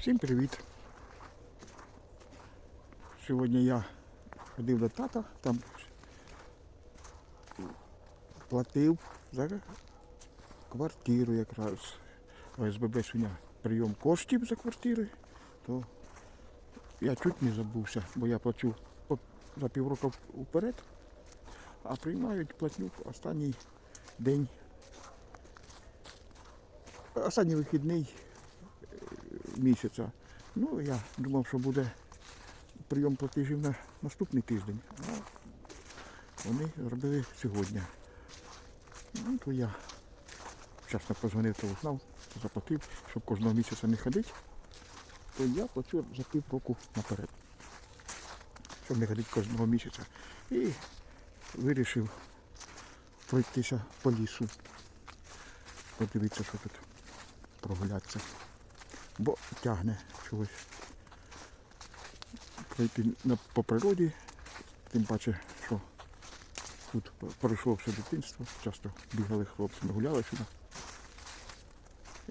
Всім привіт! Сьогодні я ходив до тата, там платив за квартиру якраз. ОСББ сьогодні прийом коштів за квартири, то я чуть не забувся, бо я плачу за півроку вперед, а приймають платню в останній день. Останній вихідний місяця. Ну, я думав, що буде прийом платежів на наступний тиждень. А вони зробили сьогодні. Ну, то я вчасно позвонив, то узнав, заплатив, щоб кожного місяця не ходити, то я плачу за пів року наперед. Щоб не ходити кожного місяця. І вирішив пройтися по лісу. Подивитися, що тут прогулятися бо тягне чогось. Пройти по природі, тим паче, що тут пройшло все дитинство, часто бігали хлопці, ми гуляли сюди.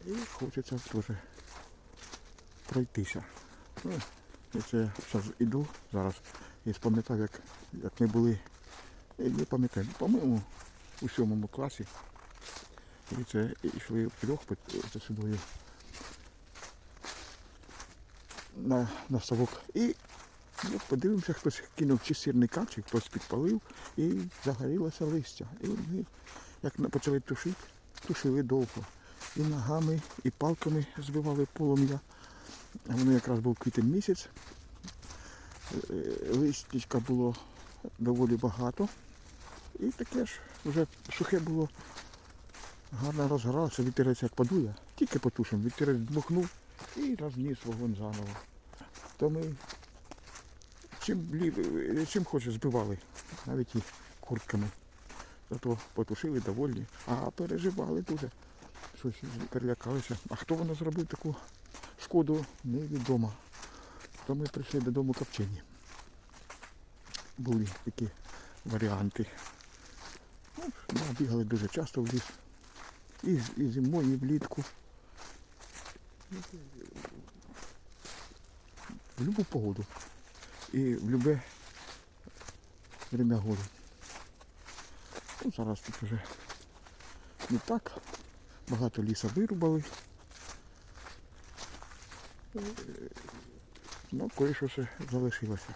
І хочеться теж пройтися. Ну, і це я зараз іду зараз і спам'ятав, як, як ми були, не пам'ятаю, по-моєму, у сьомому класі. І це йшли втрьох за сюдою на, совок. І ну, подивимося, хтось кинув чи сірника, чи хтось підпалив і загорілося листя. І ми, як почали тушити, тушили довго. І ногами, і палками збивали полум'я. Воно якраз був квітень місяць. Е, було доволі багато. І таке ж вже сухе було. Гарно розгоралося, вітерець як подує. Тільки потушимо, вітерець дмухнув і розніс вогонь заново. То ми чим, лі- чим хоче збивали, навіть і куртками. Зато потушили довольні, а переживали дуже. Щось перелякалися. А хто воно зробив таку шкоду, невідомо. То ми прийшли додому копчені. Були такі варіанти. Ну, ми бігали дуже часто в ліс. І, і зимою, і влітку. В любу погоду і в любе время году. Ну, зараз тут вже не так. Багато ліса вирубали. Е, Ну, кое-що ще залишилося.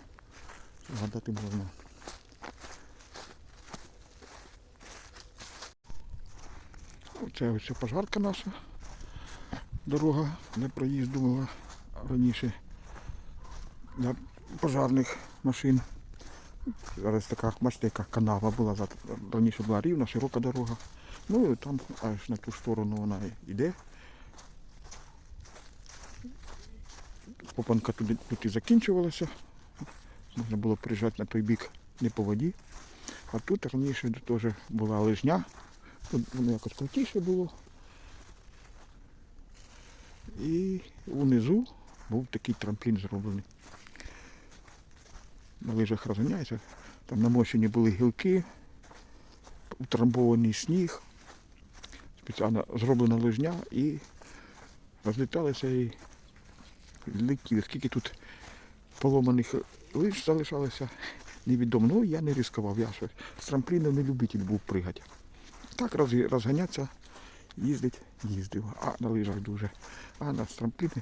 Згадати можна. Оце ось ця пожарка наша. Дорога для проїзду була раніше для пожарних машин. Зараз така, бачите, яка канава була. Раніше була рівна, широка дорога. Ну і там аж на ту сторону вона йде. Попанка туди, тут і закінчувалася. Можна було приїжджати на той бік не по воді. А тут раніше теж була лижня. Тут воно якось крутіше було. І внизу був такий трамплін зроблений. На лижах розганяється. Там намощені були гілки, утрамбований сніг, спеціально зроблена лижня і розліталися і летіли. Скільки тут поломаних лиж залишалося, невідомо. Ну, я не ризикував, я щось. З трампліну не любитель був пригати. Так роз- розганятися, їздить, їздив, а на лижах дуже. А на трампліни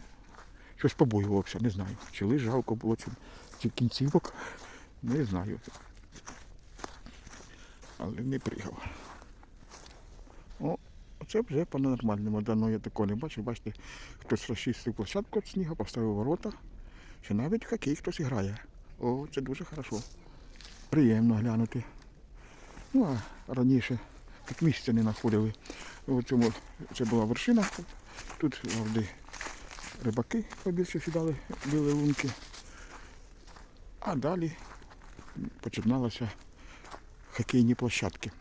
щось побоювався, не знаю. Чи лиж жалко було, чи, чи кінцівок, не знаю. Але не пригав. О, це вже по-нормальному. Давно я такого не бачив. Бачите, хтось розчистив площадку від снігу, поставив ворота. Чи навіть хокей хтось грає. О, це дуже хорошо. Приємно глянути. Ну а раніше тут місця не знаходили. Цьому це була вершина. Тут завжди рибаки побільше сідали, били лунки. А далі починалися хокейні площадки,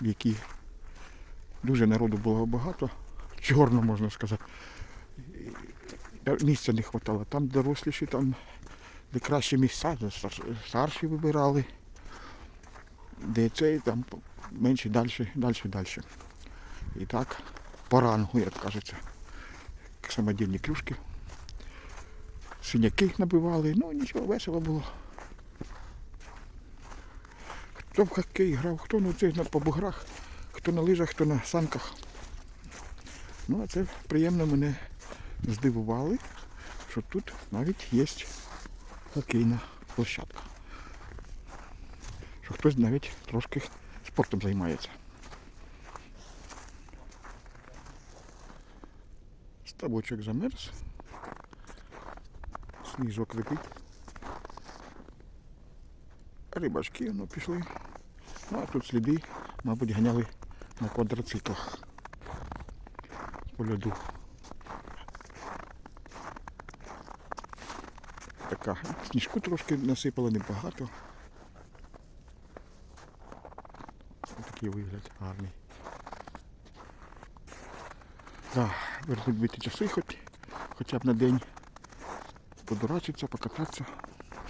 в які дуже народу було багато, чорно можна сказати. Місця не вистачало. Там доросліші, там де кращі місця, де старші вибирали, де цей, там менше, далі, далі, далі. І так, по рангу, як кажеться. самодільні клюшки. Синяки набивали, ну нічого, весело було. Хто в хокей грав, хто ну, це, на- по буграх, хто на лижах, хто на санках. Ну, а це приємно мене здивували, що тут навіть є хокейна площадка. Що хтось навіть трошки спортом займається. Ставочок замерз. Сніжок летить. Рибачки ну, пішли. Ну, а тут сліди, мабуть, ганяли на квадроциклах по льоду. Така. Сніжку трошки насипало небагато. Ось такий вигляд гарний. Да, вернуть бити часи хоч, хоча б на день. Подурачитися, покататися.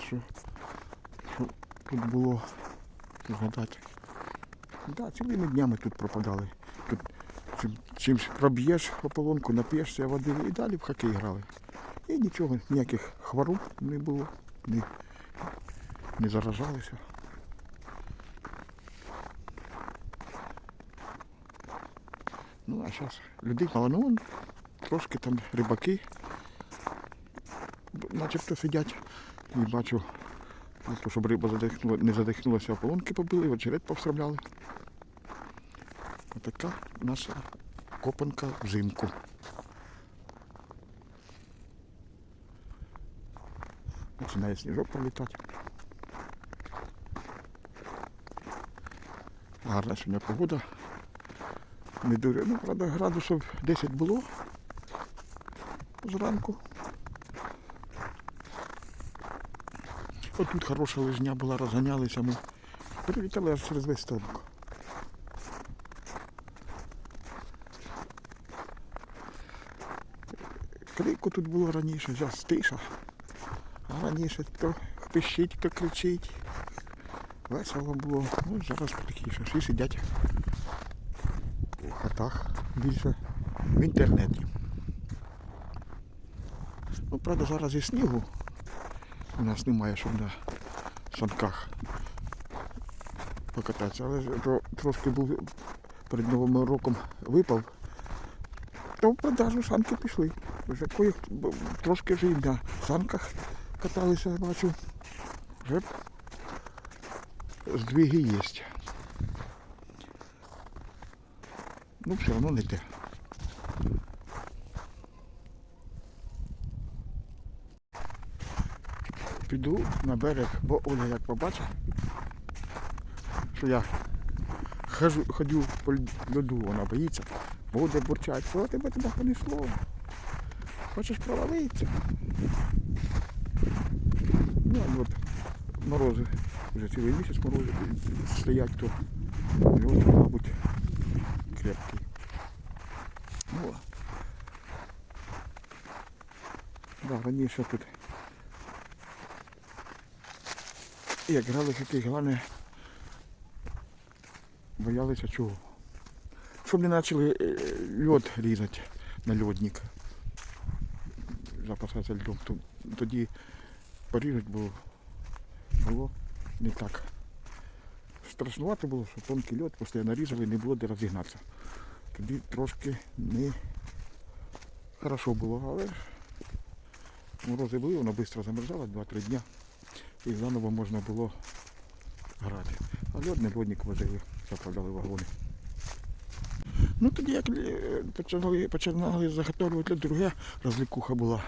Що, що тут було згадати. Да, цілими днями тут пропадали. Тут чим, чим ж проб'єш ополонку, нап'єшся води і далі в хокей грали. І нічого, ніяких хвороб не було, не, не заражалися. Ну, а зараз людей мало, ну, трошки там рибаки начебто сидять. І бачу, просто, щоб риба задихнула, не задихнулася, ополонки побили, очерет повставляли. Отака наша копанка взимку. Починає сніжок пролітати. Гарна сьогодні погода. Не дуже, ну, правда, градусів 10 було зранку. Отут хороша лижня була, розганялися ми. Прилітали аж через весь столбик. Крику тут було раніше, зараз тиша. А раніше то пищить, то кричить. Весело було. Ну, зараз тихіше. Всі сидять у хатах більше в інтернеті. Ну, правда, зараз і снігу у нас немає, щоб на санках покататися. Але то трошки був перед Новим роком випав, то в продажу санки пішли. Вже кої трошки вже і на санках каталися, я бачу. Вже здвиги є. Ну, все одно не те. Піду на берег, бо Оля як побачить, що я хожу, ходю по льоду, вона боїться, буде бурчати, що тебе туди понесло. Хочеш провалитися? Ну, от морози, вже цілий місяць морози стоять, то льод, мабуть, крепкий. Ну, да, раніше тут як грали хокей, головне боялися чого. Щоб не почали е, льод різати на льодник. Запасатися льдом. Тоді порізати було, було не так. Страшнувато було, що тонкий льод постійно нарізали, не було де розігнатися. Тоді трошки не хорошо було, але морози були, воно швидко замерзало, 2-3 дня. І заново можна було грати. А льод не льодник возили, заправляли вагони. Ну тоді як е, почали, починали заготовлювати друга розлікуха була.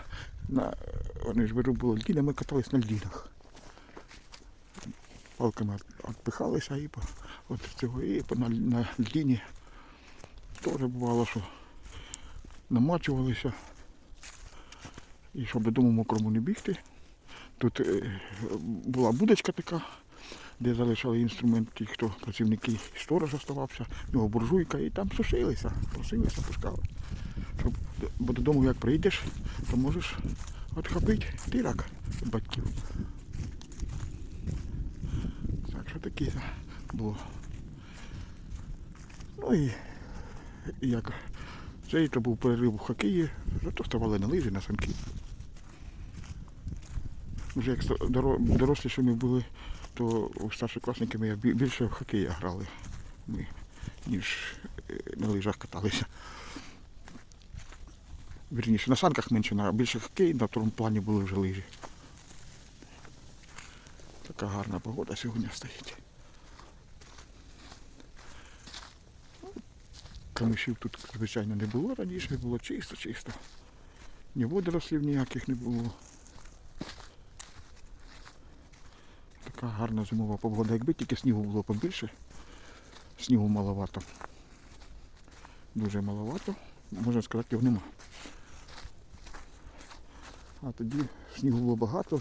На, вони ж беру було льдіни, ми катались на льдінах. Палками відпихалися і по, от цього, і по, на, на льдіні теж бувало, що намачувалися. І щоб додому мокрому не бігти. Тут е, була будочка така, де залишали інструмент ті, хто працівники сторож оставався, в нього буржуйка, і там сушилися, просилися, пускали. Щоб, бо додому як прийдеш, то можеш відхопити тирак батьків. Так що таке було. Ну і, як цей то був перерив у хокеї, Зато ставали на лижі, на санки. Вже як ста- доро- доросліші ми були, то у старшокласниками я бі- більше в хокей грали, ми, ніж е, на лижах каталися. Вірніше, на санках менше, на більше хокей, на второму плані були вже лижі. Така гарна погода сьогодні стоїть. Камишів тут, звичайно, не було раніше, було чисто, чисто. Ні водорослів ніяких не було. Така гарна зимова погода. Якби тільки снігу було побільше, снігу маловато. Дуже маловато, можна сказати, його нема. А тоді снігу було багато,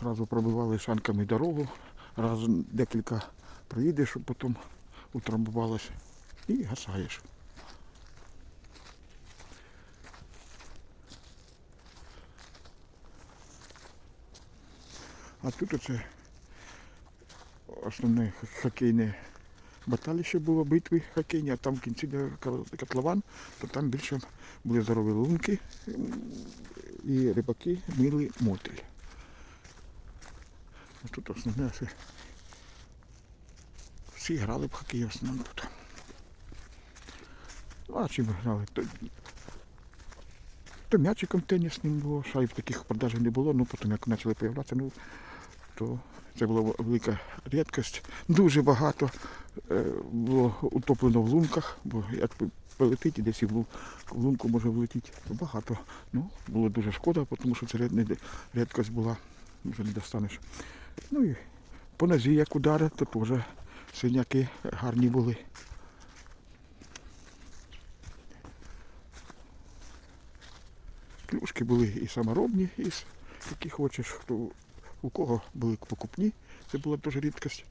зразу пробивали шанками дорогу, раз декілька проїдеш, щоб потім утрамбувалося і гасаєш. А тут оце основне хокейне баталище було битви хокейні, а там в кінці де котлован, то там більше були здорові лунки і рибаки мили мотель. А тут основне все. Всі грали в хокей основному тут. Ну, а чим грали? То, то м'ячиком тенісним було, шайб таких в продажі не було, ну потім як почали з'являтися, ну, то це була велика рідкість. Дуже багато е, було утоплено в лунках, бо як полетить і десь в лунку може влетіти. То багато. Ну, було дуже шкода, тому що це рід- рідкість була, вже не достанеш. Ну і по нозі як удари, то теж синяки гарні були. Клюшки були і саморобні, і які хочеш, хто у кого були покупні, це була теж рідкість,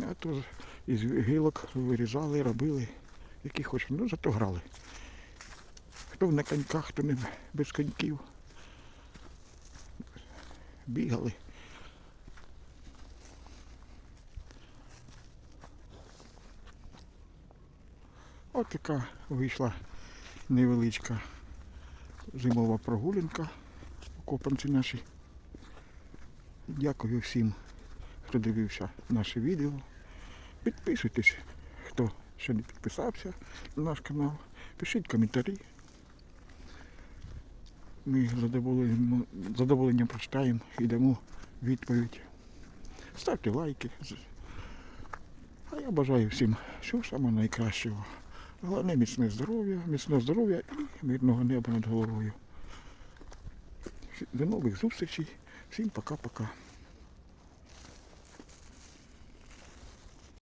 а теж із гілок вирізали, робили, які хочеш. Ну зато грали. Хто на коньках, хто не без коньків. Бігали. От така вийшла невеличка зимова прогулянка копанці наші. Дякую всім, хто дивився наше відео. Підписуйтесь, хто ще не підписався на наш канал. Пишіть коментарі. Ми з задоволенням, прочитаємо і дамо відповідь. Ставте лайки. А я бажаю всім всього самого найкращого. Головне міцне здоров'я, міцного здоров'я і мирного неба над головою. До нових зустрічей. Всім пока-пока.